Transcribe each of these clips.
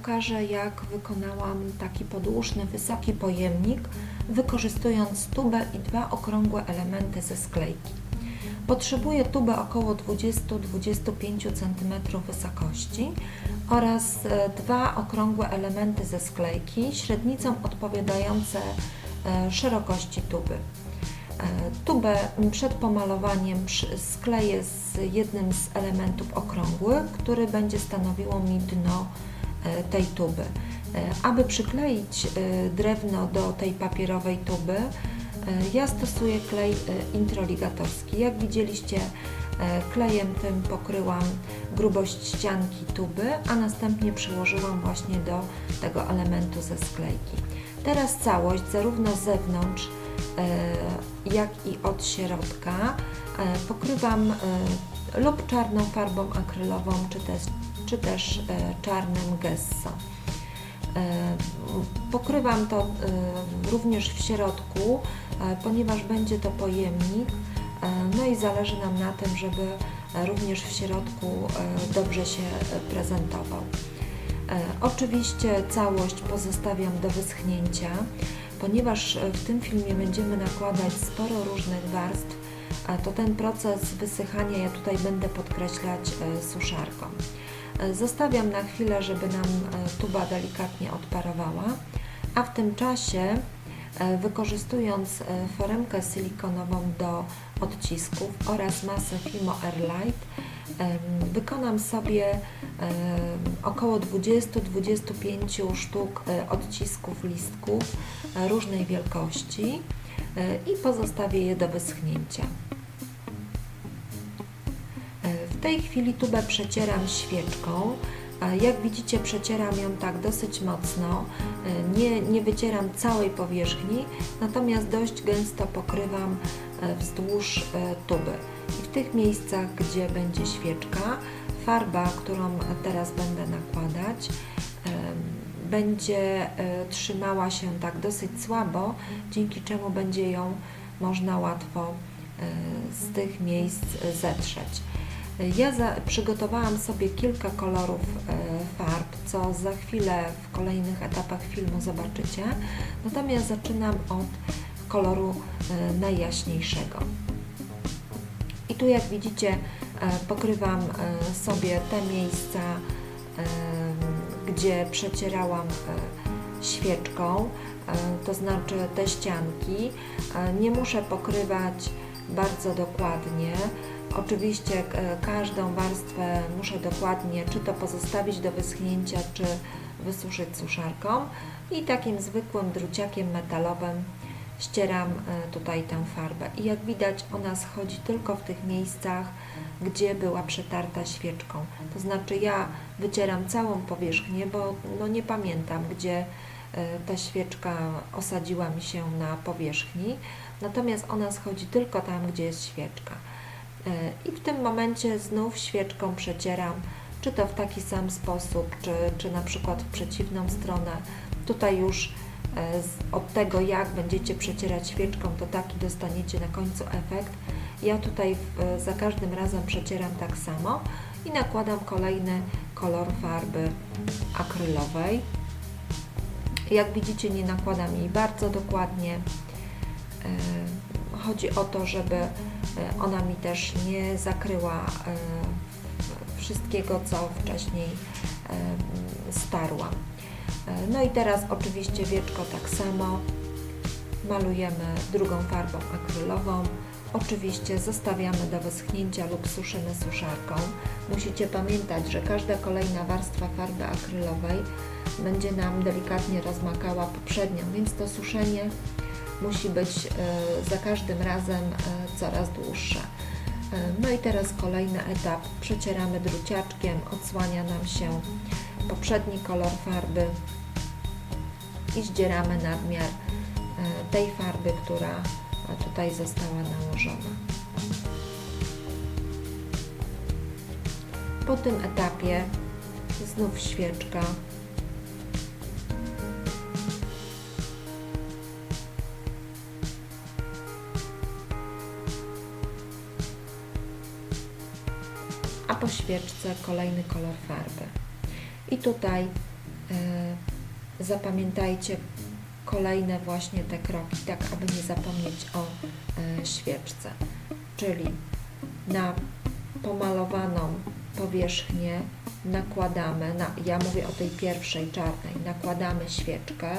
pokażę, jak wykonałam taki podłużny, wysoki pojemnik, wykorzystując tubę i dwa okrągłe elementy ze sklejki. Potrzebuję tubę około 20-25 cm wysokości oraz e, dwa okrągłe elementy ze sklejki, średnicą odpowiadające e, szerokości tuby. E, Tubę przed pomalowaniem skleję z jednym z elementów okrągłych, który będzie stanowiło mi dno tej tuby. E, Aby przykleić e, drewno do tej papierowej tuby, e, ja stosuję klej e, introligatorski. Jak widzieliście, e, klejem tym pokryłam grubość ścianki tuby, a następnie przyłożyłam właśnie do tego elementu ze sklejki. Teraz całość, zarówno z zewnątrz, e, jak i od środka, e, pokrywam e, lub czarną farbą akrylową, czy też, czy też e, czarnym gesso. E, Pokrywam to e, również w środku, ponieważ będzie to pojemnik, no i zależy nam na tym, żeby również w środku dobrze się prezentował. Oczywiście całość pozostawiam do wyschnięcia, ponieważ w tym filmie będziemy nakładać sporo różnych warstw, to ten proces wysychania ja tutaj będę podkreślać suszarką. E, Zostawiam na chwilę, żeby nam e, tuba delikatnie odparowała, a w tym czasie e, wykorzystując foremkę silikonową do odcisków oraz masę Fimo Airlight wykonam sobie około 20-25 sztuk odcisków listków różnej wielkości i pozostawię je do wyschnięcia. W tej chwili tubę przecieram świeczką. E, Jak widzicie, przecieram ją tak dosyć mocno. E, Nie, nie wycieram całej powierzchni, natomiast dość gęsto pokrywam e, wzdłuż tuby. I w tych miejscach, gdzie będzie świeczka, farba, którą teraz będę nakładać, będzie trzymała się tak dosyć słabo, dzięki czemu będzie ją można łatwo z tych miejsc zetrzeć. Ja za, przygotowałam sobie kilka kolorów e, farb, co za chwilę w kolejnych etapach filmu zobaczycie. Natomiast zaczynam od koloru e, najjaśniejszego. I tu jak widzicie e, pokrywam sobie te miejsca, gdzie przecierałam świeczką, to znaczy te ścianki. Nie muszę pokrywać bardzo dokładnie. Oczywiście e, każdą warstwę muszę dokładnie czy to pozostawić do wyschnięcia, czy wysuszyć suszarką i takim zwykłym druciakiem metalowym ścieram e, tutaj tę farbę. I jak widać ona schodzi tylko w tych miejscach, gdzie była przetarta świeczką. To znaczy ja wycieram całą powierzchnię, bo no nie pamiętam, gdzie ta świeczka osadziła mi się na powierzchni, natomiast ona schodzi tylko tam, gdzie jest świeczka. E, I w tym momencie znów świeczką przecieram, czy to w taki sam sposób, czy, czy na przykład w przeciwną stronę. Tutaj już e, od tego, jak będziecie przecierać świeczką, to taki dostaniecie na końcu efekt. Ja tutaj za każdym razem przecieram tak samo i nakładam kolejny kolor farby akrylowej. Jak widzicie, nie nakładam jej bardzo dokładnie. E, Chodzi o to, żeby e, ona mi też nie zakryła e, wszystkiego, co wcześniej starłam. No i teraz oczywiście wieczko tak samo. Malujemy drugą farbą akrylową. Oczywiście zostawiamy do wyschnięcia lub suszymy suszarką. Musicie pamiętać, że każda kolejna warstwa farby akrylowej będzie nam delikatnie rozmakała poprzednią, więc to suszenie musi być e, za każdym razem e, coraz dłuższe. E, No i teraz kolejny etap. Przecieramy druciaczkiem, odsłania nam się poprzedni kolor farby i zdzieramy nadmiar tej farby, która tutaj została nałożona. Po tym etapie znów świeczka. Świeczce kolejny kolor farby. I tutaj e, zapamiętajcie kolejne właśnie te kroki, tak aby nie zapomnieć o e, świeczce. Czyli na pomalowaną powierzchnię nakładamy, na, ja mówię o tej pierwszej czarnej, nakładamy świeczkę,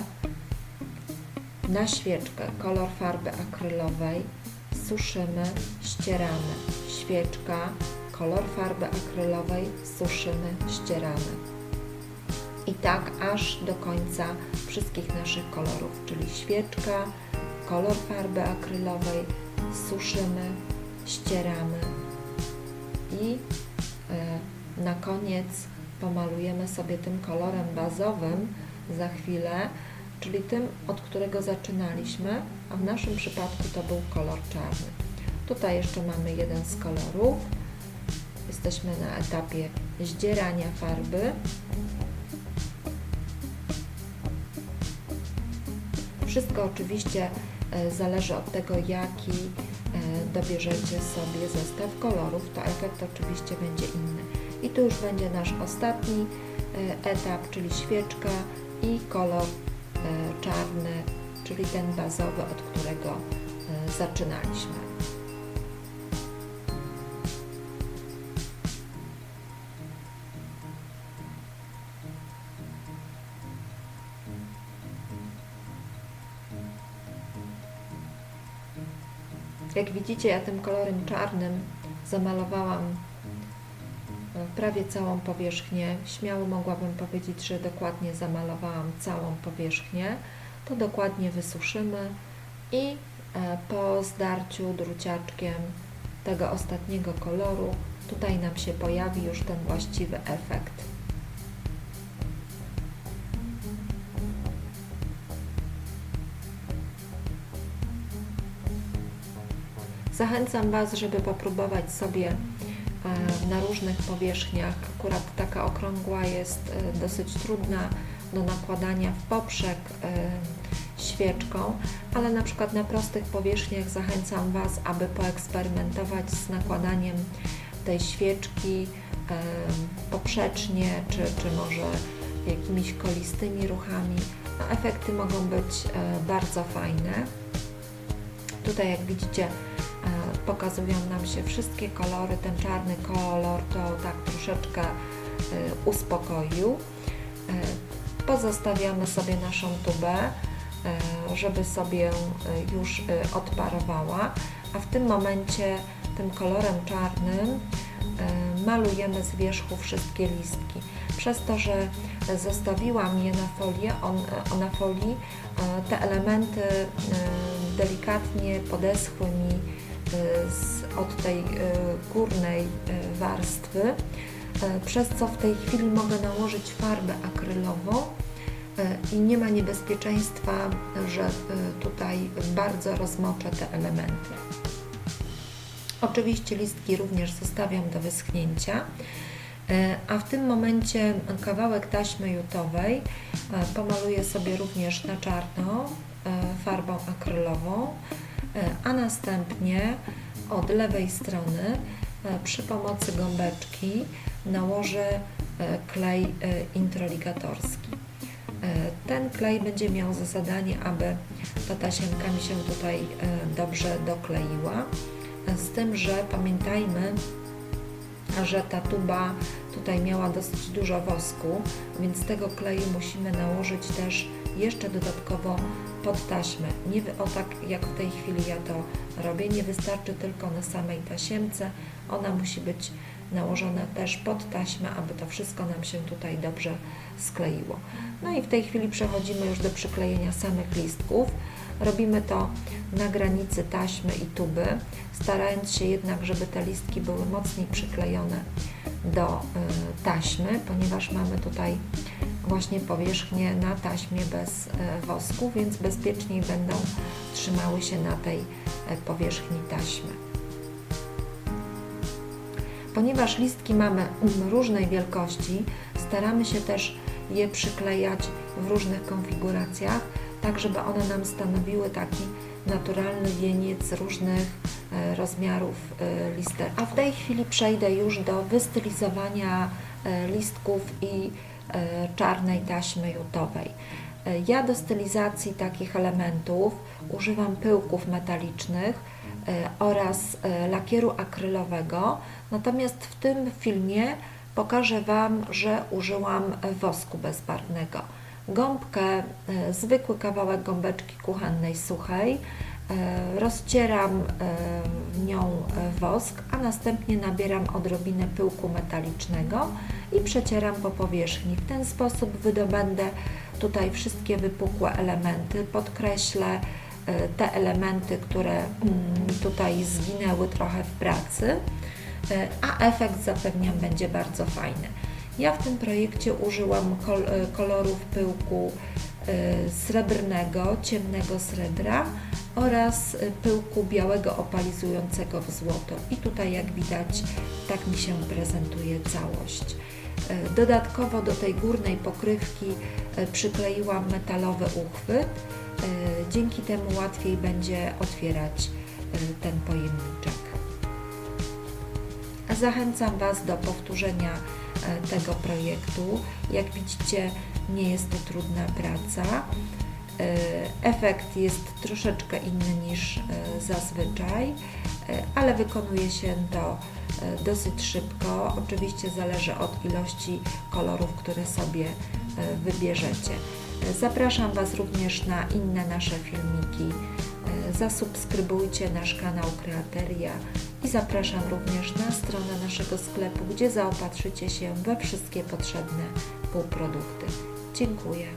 na świeczkę kolor farby akrylowej, suszymy, ścieramy. Świeczka, kolor farby akrylowej, suszymy, ścieramy. I tak aż do końca wszystkich naszych kolorów, czyli świeczka, kolor farby akrylowej, suszymy, ścieramy i e, na koniec pomalujemy sobie tym kolorem bazowym za chwilę, czyli tym, od którego zaczynaliśmy, a w naszym przypadku to był kolor czarny. Tutaj jeszcze mamy jeden z kolorów. Jesteśmy na etapie zdzierania farby. Wszystko oczywiście e, zależy od tego, jaki e, dobierzecie sobie zestaw kolorów, to efekt oczywiście będzie inny. I tu już będzie nasz ostatni e, etap, czyli świeczka i kolor czarny, czyli ten bazowy, od którego zaczynaliśmy. Jak widzicie, ja tym kolorem czarnym zamalowałam e, prawie całą powierzchnię. Śmiało mogłabym powiedzieć, że dokładnie zamalowałam całą powierzchnię. To dokładnie wysuszymy i e, po zdarciu druciaczkiem tego ostatniego koloru tutaj nam się pojawi już ten właściwy efekt. Zachęcam Was, żeby popróbować sobie e, na różnych powierzchniach. Akurat taka okrągła jest e, dosyć trudna do nakładania w poprzek e, świeczką, ale na przykład na prostych powierzchniach zachęcam Was, aby poeksperymentować z nakładaniem tej świeczki poprzecznie, czy, czy może jakimiś kolistymi ruchami. No, efekty mogą być bardzo fajne. Tutaj jak widzicie pokazują nam się wszystkie kolory. Ten czarny kolor to tak troszeczkę uspokoił. Pozostawiamy sobie naszą tubę, żeby sobie już odparowała, a w tym momencie tym kolorem czarnym malujemy z wierzchu wszystkie listki. Przez to, że zostawiłam je na, folię, on, na folii, te elementy delikatnie podeschły mi z, od tej górnej warstwy, przez co w tej chwili mogę nałożyć farbę akrylową i nie ma niebezpieczeństwa, że tutaj bardzo rozmoczę te elementy. Oczywiście listki również zostawiam do wyschnięcia, a w tym momencie kawałek taśmy jutowej pomaluję sobie również na czarno farbą akrylową, a następnie od lewej strony przy pomocy gąbeczki nałożę klej introligatorski. Ten klej będzie miał za zadanie, aby ta tasiemka mi się tutaj dobrze dokleiła. Z tym, że pamiętajmy, że ta tuba tutaj miała dosyć dużo wosku, więc tego kleju musimy nałożyć też jeszcze dodatkowo pod taśmę. Nie o tak jak w tej chwili ja to robię, nie wystarczy tylko na samej tasiemce, ona musi być nałożona też pod taśmę, aby to wszystko nam się tutaj dobrze skleiło. No i w tej chwili przechodzimy już do przyklejenia samych listków. Robimy to na granicy taśmy i tuby, starając się jednak, żeby te listki były mocniej przyklejone do y, taśmy, ponieważ mamy tutaj właśnie powierzchnię na taśmie bez y, wosku, więc bezpieczniej będą trzymały się na tej y, powierzchni taśmy. Ponieważ listki mamy różnej wielkości, staramy się też je przyklejać w różnych konfiguracjach, tak żeby one nam stanowiły taki naturalny wieniec różnych e, rozmiarów e, lister. A w tej chwili przejdę już do wystylizowania e, listków i e, czarnej taśmy jutowej. E, Ja do stylizacji takich elementów używam pyłków metalicznych e, oraz e, lakieru akrylowego, natomiast w tym filmie pokażę Wam, że użyłam e, wosku bezbarwnego. Gąbkę, e, zwykły kawałek gąbeczki kuchennej suchej, e, rozcieram e, e, wosk, a następnie nabieram odrobinę pyłku metalicznego i przecieram po powierzchni. W ten sposób wydobędę tutaj wszystkie wypukłe elementy, podkreślę e, te elementy, które mm, tutaj zginęły trochę w pracy, e, a efekt zapewniam będzie bardzo fajny. Ja w tym projekcie użyłam e, kolorów pyłku srebrnego, ciemnego srebra oraz pyłku białego opalizującego w złoto. I tutaj jak widać tak mi się prezentuje całość. E, Dodatkowo do tej górnej pokrywki e, przykleiłam metalowy uchwyt. Dzięki temu łatwiej będzie otwierać ten pojemniczek. Zachęcam Was do powtórzenia tego projektu. Jak widzicie, nie jest to trudna praca. E, Efekt jest troszeczkę inny niż e, zazwyczaj, e, ale wykonuje się to dosyć szybko. Oczywiście zależy od ilości kolorów, które sobie wybierzecie. Zapraszam Was również na inne nasze filmiki. Zasubskrybujcie nasz kanał Kreateria i zapraszam również na stronę naszego sklepu, gdzie zaopatrzycie się we wszystkie potrzebne półprodukty. 真苦呀。